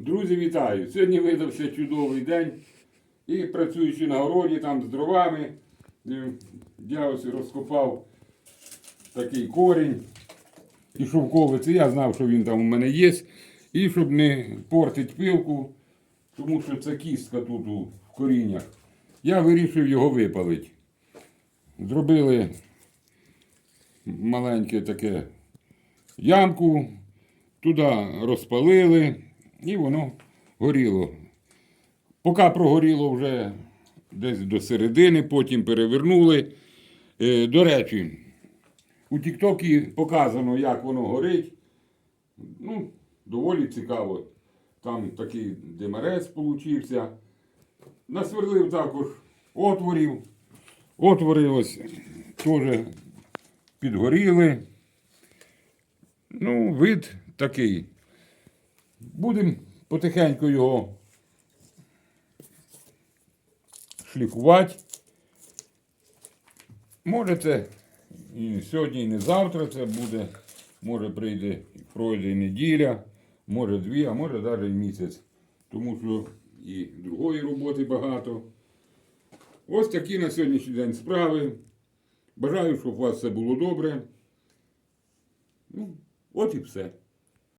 Друзі, вітаю! Сьогодні видався чудовий день. І працюючи на городі там з дровами, я ось розкопав такий корінь і шовковий. Я знав, що він там у мене є. І щоб не портити пилку, тому що це кістка тут у коріннях, я вирішив його випалити. Зробили маленьке таке ямку, туди розпалили і воно горіло. Поки прогоріло вже десь до середини, потім перевернули. Е, До речі, у Тіктокі показано, як воно горить. Ну, доволі цікаво. Там такий демарець получився. Насверлив також отворів. Отвори ось теж підгоріли. Ну, вид такий. Будемо потихеньку його шліфувати. Може це і сьогодні, і не завтра це буде. Може прийде, пройде і неділя, може дві, а може навіть місяць. Тому що і другої роботи багато. Ось такі на сьогоднішній день справи. Бажаю, щоб у вас все було добре. Ну, от і все.